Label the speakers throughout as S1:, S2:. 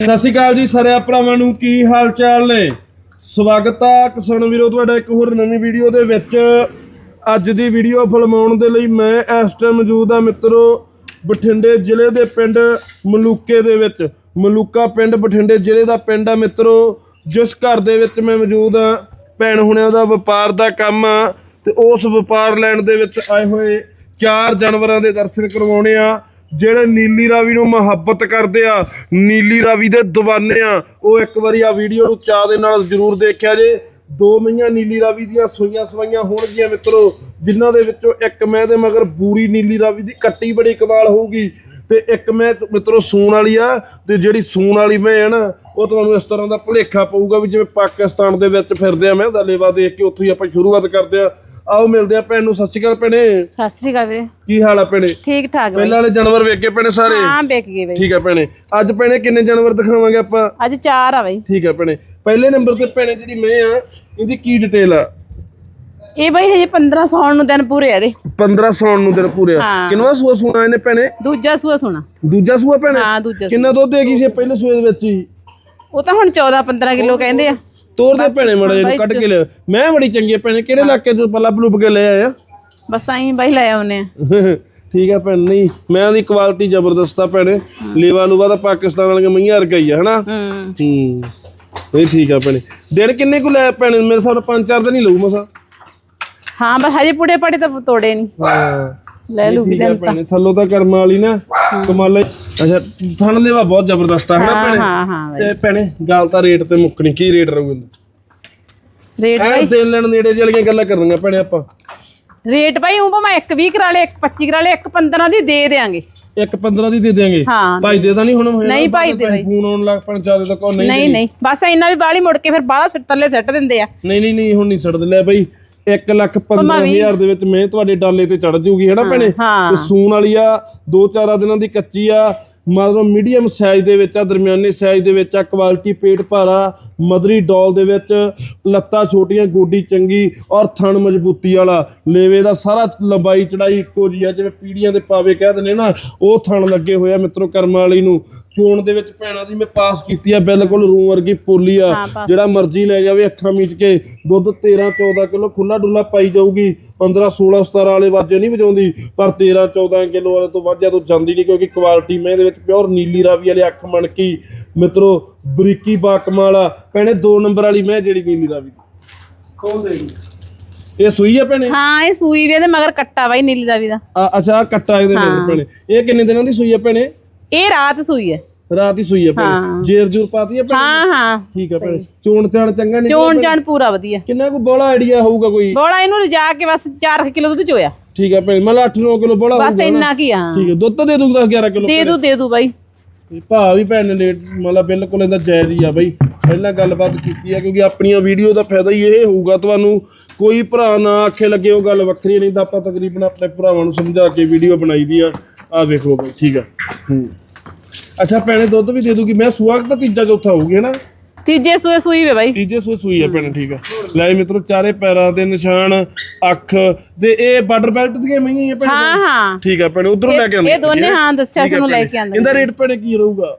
S1: ਸਤਿ ਸ਼੍ਰੀ ਅਕਾਲ ਜੀ ਸਾਰਿਆਂ ਭਰਾਵਾਂ ਨੂੰ, ਕੀ ਹਾਲ ਚਾਲ ਨੇ? ਸਵਾਗਤ ਆ ਕਿਸਾਨ ਵੀਰੋ ਤੁਹਾਡਾ ਇੱਕ ਹੋਰ ਨਵੀਂ ਵੀਡੀਓ ਦੇ ਵਿੱਚ। ਅੱਜ ਦੀ ਵੀਡੀਓ ਫਿਲਮਾਉਣ ਦੇ ਲਈ ਮੈਂ ਇਸ ਟਾਈਮ ਮੌਜੂਦ ਆ ਮਿੱਤਰੋ ਬਠਿੰਡੇ ਜ਼ਿਲ੍ਹੇ ਦੇ ਪਿੰਡ ਮਲੂਕੇ ਦੇ ਵਿੱਚ। ਮਲੂਕਾ ਪਿੰਡ ਬਠਿੰਡੇ ਜ਼ਿਲ੍ਹੇ ਦਾ ਪਿੰਡ ਆ ਮਿੱਤਰੋ, ਜਿਸ ਘਰ ਦੇ ਵਿੱਚ ਮੈਂ ਮੌਜੂਦ ਆ। ਭੈਣ ਹੁਣਿਆਂ ਦਾ ਵਪਾਰ ਦਾ ਕੰਮ ਆ ਤੇ ਉਸ ਵਪਾਰ ਲੈਣ ਦੇ ਵਿੱਚ ਆਏ ਹੋਏ ਚਾਰ ਜਾਨਵਰਾਂ ਦੇ ਦਰਸ਼ਨ ਕਰਵਾਉਣੇ ਆ। ਜਿਹੜੇ ਨੀਲੀ ਰਾਵੀ ਨੂੰ ਮੁਹੱਬਤ ਕਰਦੇ ਆ, ਨੀਲੀ ਰਾਵੀ ਦੇ دیਵਾਨੇ ਆ, ਉਹ ਇੱਕ ਵਾਰੀ ਆ ਵੀਡੀਓ ਨੂੰ ਚਾਹ ਦੇ ਨਾਲ ਜ਼ਰੂਰ ਦੇਖਿਆ ਜੇ। ਦੋ ਮਈਆਂ ਨੀਲੀ ਰਾਵੀ ਦੀਆਂ ਸੂਈਆਂ ਸਵਾਈਆਂ ਹੋਣਗੀਆਂ ਮਿੱਤਰੋ, ਜਿਨ੍ਹਾਂ ਦੇ ਵਿੱਚੋਂ ਇੱਕ ਮੈਂ ਦੇ ਮਗਰ ਬੂਰੀ ਨੀਲੀ ਰਾਵੀ ਦੀ ਕੱਟੀ ਬੜੀ ਕਮਾਲ ਹੋਊਗੀ ਤੇ ਇੱਕ ਮੈਂ ਮਿੱਤਰੋ ਸੂਣ ਵਾਲੀ ਆ ਤੇ ਜਿਹੜੀ ਸੂਣ ਵਾਲੀ ਮੈਂ ਹੈ ਨਾ, ਉਹ ਤੁਹਾਨੂੰ ਇਸ ਤਰ੍ਹਾਂ ਦਾ ਭੁਲੇਖਾ ਪਊਗਾ ਵੀ ਜਿਵੇਂ ਪਾਕਿਸਤਾਨ ਦੇ ਵਿੱਚ ਫਿਰਦੇ ਆ, ਮੈਂ ਉਹਦਾ ਲੇਵਾ ਦੇਖ ਕੇ ਉੱਥੋਂ ਹੀ ਆਪਾਂ ਸ਼ੁਰੂਆਤ ਕਰਦੇ ਆ। ਆਓ ਮਿਲਦੇ ਆ ਭੈਣ ਨੂੰ ਸਤਿ ਸ਼੍ਰੀ ਅਕਾਲ ਭੈਣੇ।
S2: ਸਤਿ ਸ੍ਰੀ ਅਕਾਲ ਵੀਰੇ।
S1: ਕੀ ਹਾਲ ਆ ਭੈਣੇ?
S2: ਠੀਕ ਠਾਕ ਬਾਈ।
S1: ਪਹਿਲਾਂ ਵਾਲੇ ਜਾਨਵਰ ਵੇਖ ਕੇ ਭੈਣੇ ਸਾਰੇ?
S2: ਹਾਂ ਵੇਖ ਗਏ ਬਾਈ।
S1: ਠੀਕ ਹੈ ਭੈਣੇ। ਅੱਜ ਭੈਣੇ ਕਿੰਨੇ ਜਾਨਵਰ ਦਿਖਾਵਾਂਗੇ ਆਪਾਂ?
S2: ਅੱਜ ਚਾਰ ਆ ਬਾਈ।
S1: ਠੀਕ ਹੈ ਭੈਣੇ। ਪਹਿਲੇ ਨੰਬਰ ਤੇ ਭੈਣੇ ਜਿਹੜੀ ਮੈਂ ਆ ਇਹਦੀ ਕੀ ਡਿਟੇਲ ਆ?
S2: ਇਹ ਬਾਈ ਹਜੇ 15 ਸੌਣ ਨੂੰ ਦਿਨ ਪੂਰੇ ਆ ਇਹਦੇ।
S1: 15 ਸੌਣ ਨੂੰ ਦਿਨ ਪੂਰੇ ਆ।
S2: ਹਾਂ।
S1: ਕਿੰਨਵਾ ਸੂਆ ਸੁਣਾ ਇਹਨੇ ਭੈਣੇ?
S2: ਦੂਜਾ ਸੂਆ ਸੁਣਾ।
S1: ਦੂਜਾ ਸੂਆ ਭੈਣੇ?
S2: ਹਾਂ ਦੂਜਾ।
S1: ਕਿੰਨਾ ਦੁੱਧ ਦੇਗੀ ਸੀ ਪਹਿਲੇ ਸੂਏ ਦੇ ਵਿੱਚ ਹੀ?
S2: ਉਹ ਤਾਂ ਹੁਣ 14 15 ਕਿਲੋ ਕਹਿੰਦੇ ਆ।
S1: ਤੋਰ ਦੇ ਭੈਣੇ ਮੜਾ ਇਹਨੂੰ ਕੱਢ ਕੇ ਲਿਆ ਮੈਂ ਬੜੀ ਚੰਗੀ ਆ ਭੈਣੇ ਕਿਹੜੇ ਇਲਾਕੇ ਤੋਂ ਪੱਲਾ ਬਲੂਪ ਕੇ ਲੈ ਆਇਆ
S2: ਬਸ ਆਈ ਬਾਈ ਲੈ ਆਉਨੇ ਆ।
S1: ਠੀਕ ਹੈ ਭੈਣ ਨਹੀਂ ਮੈਂ ਦੀ ਕੁਆਲਿਟੀ ਜ਼ਬਰਦਸਤ ਆ ਭੈਣੇ। ਲੇਵਾ ਲੂਵਾ ਤਾਂ ਪਾਕਿਸਤਾਨ ਵਾਲੀਆਂ ਮਈਆਂ ਵਰਗਾ ਹੀ ਆ ਹਨਾ?
S2: ਹੂੰ।
S1: ਹੂੰ ਇਹ ਠੀਕ ਆ ਭੈਣੇ। ਦਿਨ ਕਿੰਨੇ ਕੁ ਲੈ ਭੈਣੇ? ਮੇਰੇ ਨਾਲ ਪੰਜ ਚਾਰ ਦਿਨ ਹੀ ਲਊ ਮਸਾ।
S2: ਹਾਂ ਬਸ ਹਜੇ ਪੁੜੇ ਪੜੇ ਤਾਂ ਤੋੜੇ ਨਹੀਂ
S1: ਹਾਂ।
S2: ਲੈ ਲੂ
S1: ਠੀਕ ਆ ਭੈਣੇ ਥੱਲੋਂ ਤਾਂ ਕਰਮ ਵਾਲੀ ਨਾ ਕਮਾਲ ਅੱਛਾ ਥਣ ਲੇਵਾ ਬਹੁਤ ਜ਼ਬਰਦਸਤ ਆ ਹਨਾ
S2: ਹਾਂ
S1: ਭੈਣੇ?
S2: ਹਾਂ ਹਾਂ ਬਾਈ।
S1: ਤੇ ਭੈਣੇ ਗੱਲ ਤਾਂ ਰੇਟ ਤੇ ਮੁੱਕਣੀ ਕੀ ਰੇਟ ਰਹੂਗਾ
S2: ਰੇਟ
S1: ਐ ਦਿਨ ਲੈਣ ਨੇੜੇ ਜਿਹੜੀਆਂ ਗੱਲਾਂ ਕਰਨੀਆਂ ਭੈਣੇ ਆਪਾਂ।
S2: ਰੇਟ ਬਾਈ ਉਹ ਮੈਂ ਇੱਕ 20 ਕਰਾ ਲੇ ਇੱਕ 25 ਕਰਾ ਲੇ ਇੱਕ 15 ਦੀ ਦੇ ਦੇਾਂਗੇ
S1: ਇੱਕ 15 ਦੀ ਦੇ ਦੇਾਂਗੇ
S2: ਹਾਂ।
S1: ਭਾਈ ਦੇ ਤਾਂ ਨਹੀਂ ਹੁਣ ਹੋਇਆ
S2: ਨਹੀਂ ਭਾਈ ਦੇ
S1: ਫੋਨ ਆਉਣ ਲੱਗ ਪਣ ਚਾਦੇ ਤਾਂ ਕੋ ਨਹੀਂ
S2: ਨਹੀਂ ਨਹੀਂ। ਬਸ ਇੰਨਾ ਵੀ ਬਾਲੀ ਮੁੜ ਕੇ ਫਿਰ ਬਾਹਲਾ ਸਿੱਟ ਥੱਲੇ ਸਿੱਟ ਦਿੰਦੇ ਆ।
S1: ਨਹੀਂ ਨਹੀਂ ਨਹੀਂ ਹੁਣ ਨਹੀਂ ਛੱਡ ਲੈ ਬਾਈ 1 ਲੱਖ 15000 ਦੇ ਵਿੱਚ ਮੈਂ ਤੁਹਾਡੇ ਡਾਲੇ ਤੇ ਚੜ ਜੂਗੀ ਹੈਨਾ ਭੈਣੇ? ਤੇ ਸੂਣ ਵਾਲੀ ਆ ਦੋ ਚਾਰਾਂ ਦਿਨਾਂ ਦੀ ਕੱਚੀ ਆ ਮਤਲਬ ਮੀਡੀਅਮ ਸਾਈਜ਼ ਦੇ ਵਿੱਚ ਆ ਦਰਮਿਆਨੇ ਸਾਈਜ਼ ਦੇ ਵਿੱਚ ਆ ਕੁਆਲਿਟੀ ਪੇਟ ਭਾਰਾ ਮਦਰੀ ਡੋਲ ਦੇ ਵਿੱਚ ਲੱਤਾਂ ਛੋਟੀਆਂ ਗੋਡੀ ਚੰਗੀ ਔਰ ਥਣ ਮਜ਼ਬੂਤੀ ਵਾਲਾ। ਲੇਵੇ ਦਾ ਸਾਰਾ ਲੰਬਾਈ ਚੜਾਈ ਇੱਕੋ ਜੀ ਆ ਜਿਵੇਂ ਪੀੜੀਆਂ ਦੇ ਪਾਵੇ ਕਹਿ ਦਿੰਦੇ ਨਾ ਉਹ ਥਣ ਲੱਗੇ ਹੋਏ ਆ ਮਿੱਤਰੋ ਕਰਮ ਵਾਲੀ ਨੂੰ। ਚੋਣ ਦੇ ਵਿੱਚ ਭੈਣਾਂ ਦੀ ਮੈਂ ਪਾਸ ਕੀਤੀ ਆ ਬਿਲਕੁਲ ਰੂਮ ਵਰਗੀ ਪੋਲੀ ਆ। ਜਿਹੜਾ ਮਰਜ਼ੀ ਲੈ ਜਾਵੇ ਅੱਖਾਂ ਮੀਚ ਕੇ। ਦੁੱਧ 13 14 ਕਿਲੋ ਖੁੱਲਾ ਡੁੱਲਾ ਪਾਈ ਜਾਊਗੀ। 15 16 17 ਵਾਲੇ ਵਾਜੇ ਨਹੀਂ ਵਜਾਉਂਦੀ ਪਰ 13 14 ਕਿਲੋ ਵਾਲੇ ਤੋਂ ਵਾਜਿਆ ਤੋਂ ਜਾਂਦੀ ਨਹੀਂ ਕਿਉਂਕਿ ਕੁਆਲਿਟੀ ਮੈਂ ਇਹਦੇ ਵਿੱਚ ਪਿਓਰ ਨੀਲੀ ਰਾਵੀ ਵਾਲੇ ਅੱਖ ਮਣਕੀ। ਮਿੱਤਰੋ ਬਰੀਕੀ ਬਾਕਮਾਲ ਭੈਣੇ 2 ਨੰਬਰ ਵਾਲੀ ਮੈਂ ਜਿਹੜੀ ਨੀਲੀ ਦੀ ਖੋਲ ਦੇਗੀ ਇਹ ਸੂਈ ਆ ਭੈਣੇ?
S2: ਹਾਂ ਇਹ ਸੂਈ ਵੀ ਇਹਦੇ ਮਗਰ ਕੱਟਾ ਬਾਈ ਨੀਲੀ ਰਾਵੀ ਦਾ।
S1: ਆ ਅੱਛਾ ਆਹ ਕੱਟਾ ਇਹਦੇ ਵਿੱਚ ਭੈਣੇ। ਇਹ ਕਿੰਨੇ ਦਿਨਾਂ ਦੀ ਸੂਈ ਆ ਭੈਣੇ?
S2: ਇਹ ਰਾਤ ਸੂਈ ਹੈ
S1: ਰਾਤ ਹੀ ਸੂਈ ਆ ਭੈਣੇ।
S2: ਹਾਂ।
S1: ਜੇਰ ਜੂਰ ਪਾਤੀ ਆ ਭੈਣੇ?
S2: ਹਾਂ ਹਾਂ।
S1: ਠੀਕ ਆ ਭੈਣੇ। ਚੋਣ ਚਾਣ ਚੰਗਾ ਨਹੀਂ
S2: ਚੋਣ ਚਾਣ ਪੂਰਾ ਵਧੀਆ।
S1: ਕਿੰਨਾ ਕੋ ਬੋਲਾ ਆਈਡੀਆ ਹੋਊਗਾ ਕੋਈ?
S2: ਬੋਲਾ ਇਹਨੂੰ ਰਜਾ ਕੇ ਬਸ 4 ਕਿਲੋ ਦੁੱਧ ਚੋਇਆ।
S1: ਠੀਕ ਹੈ ਭੈਣ ਮਤਲਬ 8-9 ਕਿਲੋ ਬੋਲਾ
S2: ਬਸ ਇੰਨਾ ਕੀ ਆ।
S1: ਠੀਕ ਹੈ ਦੁੱਧ ਤਾਂ ਦੇ ਦੂਗਾ 11 ਕਿਲੋ
S2: ਦੇ ਦੂ ਦੇ ਦੂ ਬਾਈ।
S1: ਭਾ ਵੀ ਭੈਣ ਨੇ ਲੇਟ ਮਤਲਬ ਬਿਲਕੁਲ ਇਹਦਾ ਜਾਇਜ਼ ਹੀ ਆ ਬਾਈ। ਪਹਿਲਾਂ ਗੱਲਬਾਤ ਕੀਤੀ ਆ ਕਿਉਂਕਿ ਆਪਣੀਆਂ ਵੀਡੀਓ ਦਾ ਫਾਇਦਾ ਹੀ ਇਹ ਹੋਊਗਾ ਤੁਹਾਨੂੰ। ਕੋਈ ਭਰਾ ਨਾ ਆਖੇ ਲੱਗੇ ਉਹ ਗੱਲ ਵੱਖਰੀ ਨਹੀਂ ਤਾਂ ਆਪਾਂ ਤਕਰੀਬਨ ਆਪਣੇ ਭਰਾਵਾਂ ਨੂੰ ਸਮਝਾ ਕੇ ਵੀਡੀਓ ਬਣਾਈ ਦੀ ਆ। ਆ ਵੇਖੋ ਬਾਈ ਠੀਕ ਆ। ਹੂੰ। ਅੱਛਾ ਭੈਣੇ ਦੁੱਧ ਵੀ ਦੇ ਦੂਗੀ। ਮੈਂ ਸੁਆਗ ਤਾਂ ਤੀਜਾ ਚੌਥਾ ਹੋਊਗੀ ਹੈ ਨਾ?
S2: ਤੀਜੇ ਸੂਏ ਸੂਈ ਵੇ ਬਾਈ।
S1: ਤੀਜੇ ਸੂਈ ਸੂਈ ਹੈ ਭੈਣੇ ਠੀਕ ਆ। ਲੈ ਮਿੱਤਰੋ ਚਾਰੇ ਪੈਰਾਂ ਦੇ ਨਿਸ਼ਾਨ ਅੱਖ ਤੇ ਇਹ ਬਾਰਡਰ ਬੈਲਟ ਦੀਆਂ ਮਈਆਂ ਹੀ ਆ ਭੈਣੇ
S2: ਹਾਂ ਹਾਂ।
S1: ਠੀਕ ਆ ਭੈਣੇ ਉਧਰੋਂ ਲੈ ਕੇ ਆਉਂਦੇ।
S2: ਇਹ ਦੋਨੇ ਹਾਂ ਦੱਸਿਆ ਸੀ ਨੂੰ ਲੈ ਕੇ ਆਂਦੇ
S1: ਇਹਦਾ ਰੇਟ ਭੈਣੇ ਕੀ ਰਹੂਗਾ?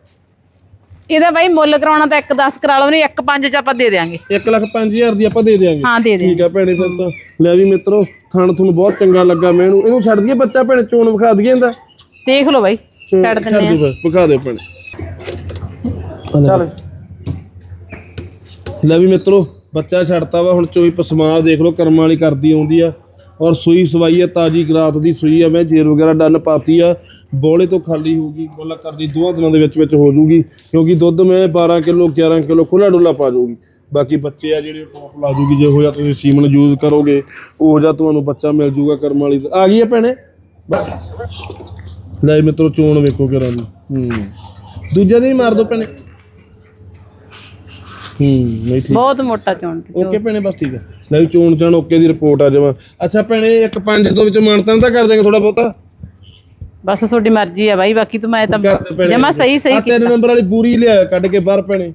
S2: ਇਹਦਾ ਬਾਈ ਮੁੱਲ ਕਰਾਉਣਾ ਤਾਂ 1 10 ਕਰਾ ਲਓ ਨਹੀਂ 1 5 ਚ ਆਪਾਂ ਦੇ ਦੇਾਂਗੇ
S1: 1 ਲੱਖ 5000 ਦੀ ਆਪਾਂ ਦੇ ਦੇਵਾਂਗੇ
S2: ਹਾਂ ਦੇ ਦੇ
S1: ਠੀਕ ਆ ਭੈਣੇ ਫਿਰ ਤਾਂ। ਲੈ ਵੀ ਮਿੱਤਰੋ ਥਣ ਤੁਹਾਨੂੰ ਬਹੁਤ ਚੰਗਾ ਲੱਗਾ ਮੈਨੂੰ। ਇਹਨੂੰ ਛੱਡ ਦਈਏ ਬੱਚਾ ਭੈਣੇ ਚੋਣ ਵਿਖਾ ਦਈਏ ਇਹਦਾ।
S2: ਦੇਖ ਲਓ ਬਾਈ ਛੱਡ
S1: ਦਿਓ ਫਿਰ ਵਿਖਾ ਦੇ ਭੈਣੇ। ਚੱਲ। ਲੈ ਵੀ ਮਿੱਤਰੋ ਬੱਚਾ ਛੱਡਤਾ ਵਾ ਹੁਣ ਚੋਈ ਪਸਮਾ ਦੇਖ ਲਓ ਕਰਮਾਂ ਵਾਲੀ ਕਰਦੀ ਆਉਂਦੀ ਆ। ਔਰ ਸੂਈ ਸਵਾਈ ਆ ਤਾਜੀ ਗਰਾਤ ਦੀ ਸੂਈ ਆ ਮੈਂ ਜੇਰ ਵਗੈਰਾ ਡੰਨ ਪਾਤੀ ਆ। ਬੋਲੇ ਤੋਂ ਖਾਲੀ ਹੋਊਗੀ ਬੋਲਾ ਕਰਦੀ ਦੋਹਾਂ ਦਿਨਾਂ ਦੇ ਵਿੱਚ ਵਿੱਚ ਹੋ ਜੂਗੀ ਕਿਉਂਕਿ ਦੁੱਧ ਮੈਂ 12 ਕਿਲੋ 11 ਕਿਲੋ ਖੁੱਲਾ ਡੁੱਲਾ ਪਾ ਜੂਗੀ। ਬਾਕੀ ਬੱਚੇ ਆ ਜਿਹੜੇ ਟੌਪ ਲਾ ਜੂਗੀ ਜੇ ਹੋ ਜਾ ਤੁਸੀਂ ਸੀਮਨ ਯੂਜ਼ ਕਰੋਗੇ ਉਹ ਜਾ ਤੁਹਾਨੂੰ ਬੱਚਾ ਮਿਲ ਜੂਗਾ ਕਰਮ ਵਾਲੀ। ਆ ਗਈ ਆ ਭੈਣੇ? ਲੈ ਮਿੱਤਰੋ ਚੋਣ ਵੇਖੋ ਕਿਰਾਂ ਦੀ ਹੂੰ। ਦੂਜੇ ਦੀ ਮਾਰ ਦੋ ਭੈਣੇ। ਹੂੰ ਨਹੀਂ ਠੀਕ।
S2: ਬਹੁਤ ਮੋਟਾ ਚੋਣ
S1: ਓਕੇ ਭੈਣੇ ਬਸ ਠੀਕ ਹੈ ਲੈ ਵੀ ਚੋਣ ਚਾਣ ਓਕੇ ਦੀ ਰਿਪੋਰਟ ਆ ਜਾਵਾਂ ਅੱਛਾ ਭੈਣੇ ਇੱਕ ਪੰਜ ਤੋਂ ਵਿੱਚ ਮਾਨਤਾਂ ਤਾਂ ਕਰ ਦੇਂਗੇ ਥੋੜਾ ਬਹੁਤਾ।
S2: ਬਸ ਤੁਹਾਡੀ ਮਰਜ਼ੀ ਆ ਬਾਈ ਬਾਕੀ ਤੂੰ ਮੈਂ ਤਾਂ
S1: ਕਰ ਦੇ ਭੈਣੇ।
S2: ਜਮਾ ਸਹੀ ਸਹੀ
S1: ਆ ਤਿੰਨ ਨੰਬਰ ਵਾਲੀ ਪੂਰੀ ਲਿਆ ਕੱਢ ਕੇ ਬਾਹਰ ਭੈਣੇ।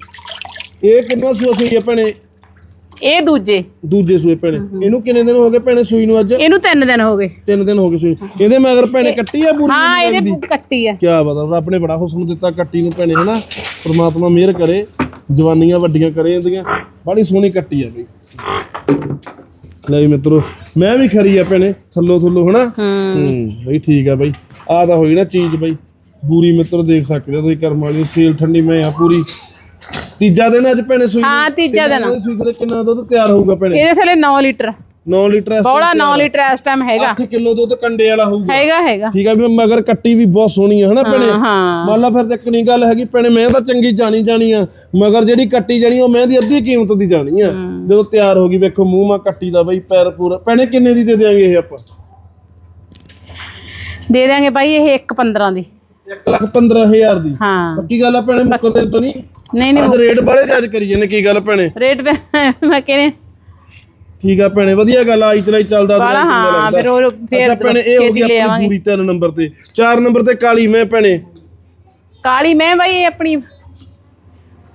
S1: ਇਹ ਕਿੰਨਾ ਸੂਆ ਸੂਈ ਹੈ ਭੈਣੇ?
S2: ਇਹ ਦੂਜੇ।
S1: ਦੂਜੇ ਸੂਏ ਭੈਣੇ। ਇਹਨੂੰ ਕਿੰਨੇ ਦਿਨ ਹੋ ਗਏ ਭੈਣੇ ਸੂਈ ਨੂੰ ਅੱਜ?
S2: ਇਹਨੂੰ 3 ਦਿਨ ਹੋ ਗਏ।
S1: ਤਿੰਨ ਦਿਨ ਹੋ ਗਏ ਸੂਈ। ਇਹਦੇ ਮਗਰ ਭੈਣੇ ਕੱਟੀ ਆ ਪੂਰੀ
S2: ਹਾਂ ਇਹਦੇ ਕੱਟੀ ਆ।
S1: ਕਿਆ ਪਤਾ ਰੱਬ ਨੇ ਬੜਾ ਹੁਸਨ ਦਿੱਤਾ ਕੱਟੀ ਨੂੰ ਭੈਣੇ ਹਨਾ? ਪ੍ਰਮਾਤਮਾ ਮਿਹਰ ਕਰੇ ਜਵਾਨੀਆਂ ਵੱਡੀਆਂ ਕਰੇ ਇਹਦੀਆਂ। ਬੜੀ ਸੋਹਣੀ ਕੱਟੀ ਆ ਬਈ। ਲੈ ਵੀ ਮਿੱਤਰੋ ਮੈਂ ਵੀ ਖਰੀ ਆ ਭੈਣੇ ਥੱਲੋ ਥੱਲੋ ਹਨਾ?
S2: ਹੂੰ।
S1: ਬਈ ਠੀਕ ਆ ਬਈ। ਆ ਤਾਂ ਹੋਈ ਨਾ ਚੀਜ਼ ਬਈ। ਬੂਰੀ ਮਿੱਤਰ ਦੇਖ ਸਕਦੇ ਹੋ ਤੁਸੀਂ ਕਰਮ ਵਾਲੀ ਸੇਲ ਠੰਡੀ ਮੈਂ ਆ ਪੂਰੀ। ਤੀਜਾ ਦਿਨ ਅੱਜ ਭੈਣੇ ਸੂਈ
S2: ਹਾਂ ਤੀਜਾ ਦਿਨ।
S1: ਸੂਈ ਤੇ ਕਿੰਨਾ ਦੁੱਧ ਤਿਆਰ ਹੋਊਗਾ ਭੈਣੇ?
S2: ਇਹਦੇ ਥੱਲੇ 9 ਲੀਟਰ।
S1: 9 ਲੀਟਰ ਇਸ
S2: ਬੋਲਾ 9 ਲੀਟਰ ਇਸ ਟਾਈਮ ਹੈਗਾ।
S1: 8 ਕਿਲੋ ਦੁੱਧ ਕੰਡੇ ਵਾਲਾ ਹੋਊਗਾ।
S2: ਹੈਗਾ ਹੈਗਾ।
S1: ਠੀਕ ਆ ਵੀ ਮਗਰ ਕੱਟੀ ਵੀ ਬਹੁਤ ਸੋਹਣੀ ਆ ਹਨਾ ਭੈਣੇ?
S2: ਹਾਂ,
S1: ਮੰਨ ਲਾ ਫਿਰ ਤੇ ਇੱਕ ਨਹੀਂ ਗੱਲ ਹੈਗੀ ਭੈਣੇ ਮੈਂ ਤਾਂ ਚੰਗੀ ਜਾਣੀ ਜਾਣੀ ਆ। ਮਗਰ ਜਿਹੜੀ ਕੱਟੀ ਜਾਣੀ ਉਹ ਮੈਂ ਦੀ ਅੱਧੀ ਕੀਮਤ ਦੀ ਜਾਣੀ ਆ। ਜਦੋਂ ਤਿਆਰ ਹੋ ਗਈ ਵੇਖੋ ਮੂੰਹ ਮਾ ਕੱਟੀ ਦਾ ਬਈ ਪੈਰ ਪੂਰਾ। ਭੈਣੇ ਕਿੰਨੇ ਦੀ ਦੇ ਦਿਆਂਗੇ ਇਹ ਆਪਾਂ?
S2: ਦੇ ਦਿਆਂਗੇ ਬਾਈ ਇਹ 1 15 ਦੀ।
S1: 1 ਲੱਖ 15000 ਦੀ।
S2: ਹਾਂ।
S1: ਪੱਕੀ ਗੱਲ ਆ ਭੈਣੇ ਮੁੱਕਰਦੇ ਤੋਂ ਨਹੀਂ?
S2: ਨਹੀਂ ਨਹੀਂ
S1: ਅੱਜ ਰੇਟ ਬਾਰੇ ਜੱਜ ਕਰੀ ਜਾਂਦੇ ਕੀ ਗੱਲ ਭੈਣੇ?
S2: ਰੇਟ ਮੈਂ ਕਹਿੰਦੇ
S1: ਠੀਕ ਆ ਭੈਣੇ ਵਧੀਆ ਗੱਲ ਆ ਆਈ ਚਲਾਈ ਚੱਲਦਾ
S2: ਬਾਲਾ ਹਾਂ। ਫਿਰ ਉਹ ਫੇਰ
S1: ਭੈਣੇ ਇਹ ਹੋ
S2: ਛੇਤੀ
S1: ਗਈ
S2: ਲੈ
S1: ਆਪਣੀ
S2: ਆਵਾਂਗੇ।
S1: ਪੂਰੀ ਤਿੰਨ ਨੰਬਰ ਤੇ ਚਾਰ ਨੰਬਰ ਤੇ ਕਾਲੀ ਮੈਂ ਭੈਣੇ।
S2: ਕਾਲੀ ਮੈਂ ਬਾਈ ਇਹ ਆਪਣੀ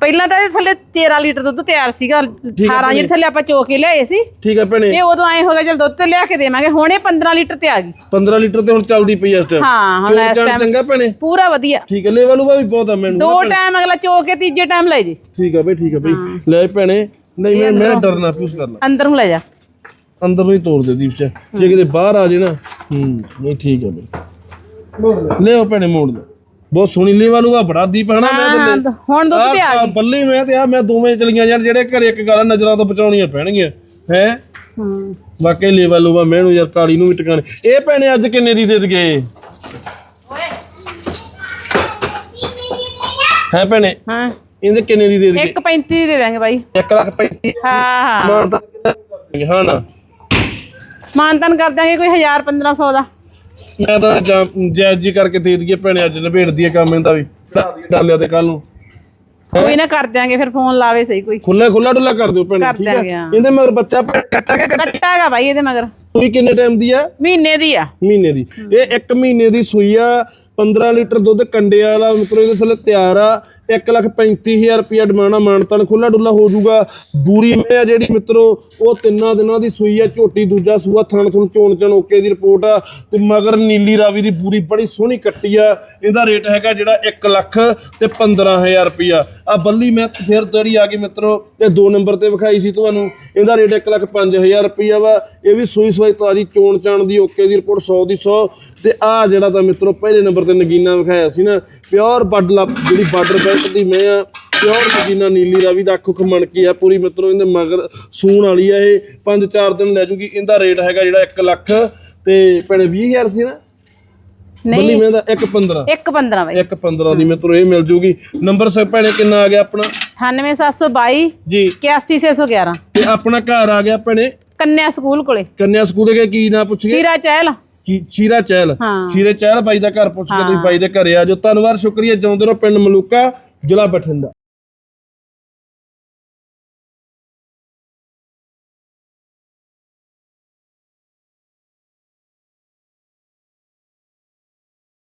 S2: ਪਹਿਲਾਂ ਤਾਂ ਇਹ ਥੱਲੇ 13 ਲੀਟਰ ਦੁੱਧ ਤਿਆਰ ਸੀਗਾ 18 ਜਿਹੜੇ ਥੱਲੇ ਆਪਾਂ ਚੋ ਕੇ ਲਿਆਏ ਸੀ।
S1: ਠੀਕ ਆ ਭੈਣੇ।
S2: ਇਹ ਉਦੋਂ ਐ ਹੋ ਗਿਆ ਚਲ ਦੁੱਧ ਤੇ ਲਿਆ ਕੇ ਦੇਵਾਂਗੇ ਹੁਣ ਇਹ 15 ਲੀਟਰ ਤੇ ਆ ਗਈ।
S1: 15 ਲੀਟਰ ਤੇ ਹੁਣ ਚੱਲਦੀ ਪਈ ਐ ਇਸ ਟਾਈਮ
S2: ਹਾਂ ਹੁਣ ਇਸ ਟਾਈਮ
S1: ਚੰਗਾ ਭੈਣੇ।
S2: ਪੂਰਾ ਵਧੀਆ।
S1: ਠੀਕ ਹੈ ਲੈਵਲ ਉਹ ਵੀ ਬਹੁਤ ਆ ਮੈਨੂੰ।
S2: ਦੋ ਟਾਈਮ ਅਗਲਾ ਚੋ ਕੇ ਤੀਜੇ ਟਾਈਮ ਲੈ ਜੇ।
S1: ਠੀਕ ਆ ਬਈ ਠੀਕ ਆ ਬਈ। ਲੈ ਭੈਣੇ ਨਹੀਂ ਮੈਂ ਮੈਂ ਡਰਨਾ ਪਿਉਸ ਕਰਨਾ।
S2: ਅੰਦਰ ਨੂੰ ਲੈ ਜਾ।
S1: ਅੰਦਰ ਨੂੰ ਹੀ ਤੋੜ ਦੇ ਦੀਪ ਚ ਜੇ ਕਿਤੇ ਬਾਹਰ ਆ ਜੇ ਨਾ ਹੂੰ ਨਹੀਂ ਠੀਕ ਆ ਬਈ। ਲਿਓ ਭੈਣੇ ਮੋੜ ਲੈ ਬਹੁਤ ਸੋਹਣੀ ਲੈਵਲ ਉਹ ਬੜਾ ਦੀਪ ਹਨਾ ਮੈਂ
S2: ਹਾਂ,
S1: ਤੇ
S2: ਹੁਣ ਦੁੱਧ ਤੇ ਆ
S1: ਆਹ ਬੱਲੀ ਮੈਂ ਤੇ ਆ ਮੈਂ ਦੋਵੇਂ ਚਲੀਆਂ ਯਾਰ ਜਿਹੜੇ ਘਰੇ ਇੱਕ ਗੱਲ ਨਜ਼ਰਾਂ ਤੋਂ ਬਚਾਉਣੀਆਂ ਪੈਣਗੀਆਂ। ਹੈ?
S2: ਹੂੰ।
S1: ਵਾਕਈ ਲੈਵਲ ਉਹ ਮੈਨੂੰ ਯਾਰ ਕਾਲੀ ਨੂੰ ਵੀ ਟਿਕਾਣੇ। ਇਹ ਭੈਣੇ ਅੱਜ ਕਿੰਨੇ ਦੀ ਦੇ ਦਗੇ ਹੈ ਭੈਣੇ?
S2: ਹਾਂ।
S1: ਇਹਦੇ ਕਿੰਨੇ ਦੀ ਦੇ ਦਗੇ
S2: 1.35 ਦੀ ਦਾਂਗੇ ਬਾਈ।
S1: 1 ਲੱਖ 35
S2: ਹਾਂ ਹਾਂ।
S1: ਮਾਨਤਾ ਹਾਂ ਨਾ?
S2: ਮਾਨਤਨ ਕਰ ਦਾਂਗੇ ਕੋਈ 1000 1500 ਦਾ।
S1: ਮੈਂ ਤਾਂ ਜੈਜ ਜੀ ਕਰਕੇ ਦੇ ਦਈਏ ਭੈਣੇ ਅੱਜ ਨਿਬੇੜ ਦਈਏ ਕੰਮ ਇਹਦਾ ਵੀ। ਡਾਲਿਆ ਤੇ ਕੱਲ ਨੂੰ।
S2: ਕੋਈ ਨਾ ਕਰ ਦਿਆਂਗੇ ਫਿਰ ਫੋਨ ਲਾਵੇ ਸਹੀ ਕੋਈ।
S1: ਖੁੱਲਾ ਖੁੱਲਾ ਡੁੱਲਾ ਕਰ ਦਿਓ ਭੈਣੇ ਠੀਕ ਹੈ। ਇਹਦੇ ਮਗਰ ਬੱਚਾ ਕੱਟਾ ਕੇ
S2: ਕੱਟਾ? ਹੈਗਾ ਬਾਈ ਇਹਦੇ ਮਗਰ।
S1: ਸੂਈ ਕਿੰਨੇ ਟਾਈਮ ਦੀ ਆ?
S2: ਮਹੀਨੇ ਦੀ ਆ।
S1: ਮਹੀਨੇ ਦੀ। ਇਹ 1 ਮਹੀਨੇ ਦੀ ਸੂਈ ਆ 15 ਲੀਟਰ ਦੁੱਧ ਕੰਡੇ ਵਾਲਾ, ਮਤਲਬ ਇਹਦੇ ਥੱਲੇ ਤਿਆਰ ਆ। 135000 ਰੁਪਿਆ ਡਿਮਾਣਾ ਮਾਨਤਨ ਖੁੱਲਾ ਡੁੱਲਾ ਹੋ ਜਾਊਗਾ। ਬੂਰੀ ਮੈਂ ਆ ਜਿਹੜੀ, ਮਿੱਤਰੋ, ਉਹ ਤਿੰਨਾਂ ਦਿਨਾਂ ਦੀ ਸੂਈ ਆ, ਝੋਟੀ ਦੂਜਾ ਸੂਆ, ਥਣ ਥਣ ਚੋਣ ਚਣ ਓਕੇ ਦੀ ਰਿਪੋਰਟ ਆ। ਤੇ ਮਗਰ ਨੀਲੀ ਰਾਵੀ ਦੀ ਬੂਰੀ ਬੜੀ ਸੋਹਣੀ ਕੱਟੀ ਆ। ਇਹਦਾ ਰੇਟ ਹੈਗਾ ਜਿਹੜਾ 1 ਲੱਖ ਤੇ 15000 ਰੁਪਿਆ ਆ ਬੱਲੀ ਮੈਂ ਫਿਰ ਤੇਰੀ ਆ ਗਈ, ਮਿੱਤਰੋ, ਇਹ ਦੋ ਨੰਬਰ ਤੇ ਵਿਖਾਈ ਸੀ ਤੁਹਾਨੂੰ। ਇਹਦਾ ਰੇਟ 1 ਲੱਖ 5000 ਰੁਪਿਆ ਵਾ। ਇਹ ਵੀ ਸੂਈ ਸਵਾਈ ਤਾਜੀ ਚੋਣ ਚਾਣ ਦੀ ਓਕੇ ਦੀ ਰਿਪੋਰਟ 100 ਦੀ 100 ਤੇ ਆ ਜਿਹੜਾ ਤਾਂ ਮਿੱਤਰੋ, ਪਹਿਲੇ ਨੰਬਰ ਤੇ ਨਗੀਨਾ ਵਿਖਾਇਆ ਸੀ ਨਾ ਪਿਓਰ ਬੱਡ ਲੱਭ ਜਿਹੜੀ ਬਾਰਡਰ ਬੈਲਟ ਦੀ ਮੈਂ ਆ ਪਿਓਰ ਨਗੀਨਾ ਨੀਲੀ ਰਾਵੀ ਦਾ ਅੱਖ ਉੱਖ ਮਣਕੀ ਆ ਪੂਰੀ ਮਿੱਤਰੋ ਇਹਦੇ ਮਗਰ ਸੂਣ ਵਾਲੀ ਆ ਇਹ। 5-4 ਦਿਨ ਲੈ ਜੂਗੀ ਇਹਦਾ ਰੇਟ ਹੈਗਾ ਜਿਹੜਾ 1 ਲੱਖ ਤੇ ਭੈਣੇ 20000 ਸੀ ਨਾ? ਬੱਲੀ ਮੈਂ ਦਾ 1.15
S2: 1 15 ਬਾਈ।
S1: 1.15 ਦੀ ਮਿੱਤਰੋ ਇਹ ਮਿਲ ਜੂਗੀ। ਨੰਬਰ ਸੇ ਭੈਣੇ ਕਿੰਨਾ ਆ ਗਿਆ ਆਪਣਾ?
S2: 98722
S1: ਜੀ।
S2: 81611
S1: ਤੇ ਆਪਣਾ ਘਰ ਆ ਗਿਆ ਭੈਣੇ?
S2: ਕੰਨਿਆ ਸਕੂਲ ਕੋਲੇ।
S1: ਕੰਨਿਆ ਸਕੂਲ ਦੇ ਕੀ ਨਾਂ ਪੁੱਛ ਗਏ
S2: ਸੀਰਾ ਚਹਿਲ।
S1: ਚੀਰਾ ਚਹਿਲ।
S2: ਹਾਂ।
S1: ਚੀਰੇ ਚਹਿਲ ਬਾਈ ਦਾ ਘਰ ਪੁੱਛ ਕੇ ਤੁਸੀਂ ਬਾਈ ਦੇ ਘਰੇ ਆ ਜਾਓ। ਧੰਨਵਾਦ ਸ਼ੁਕਰੀਆ। ਜਿਉਂਦੇ ਰਹੋ ਪਿੰਡ ਮਲੂਕਾ ਜ਼ਿਲ੍ਹਾ ਬਠਿੰਡਾ।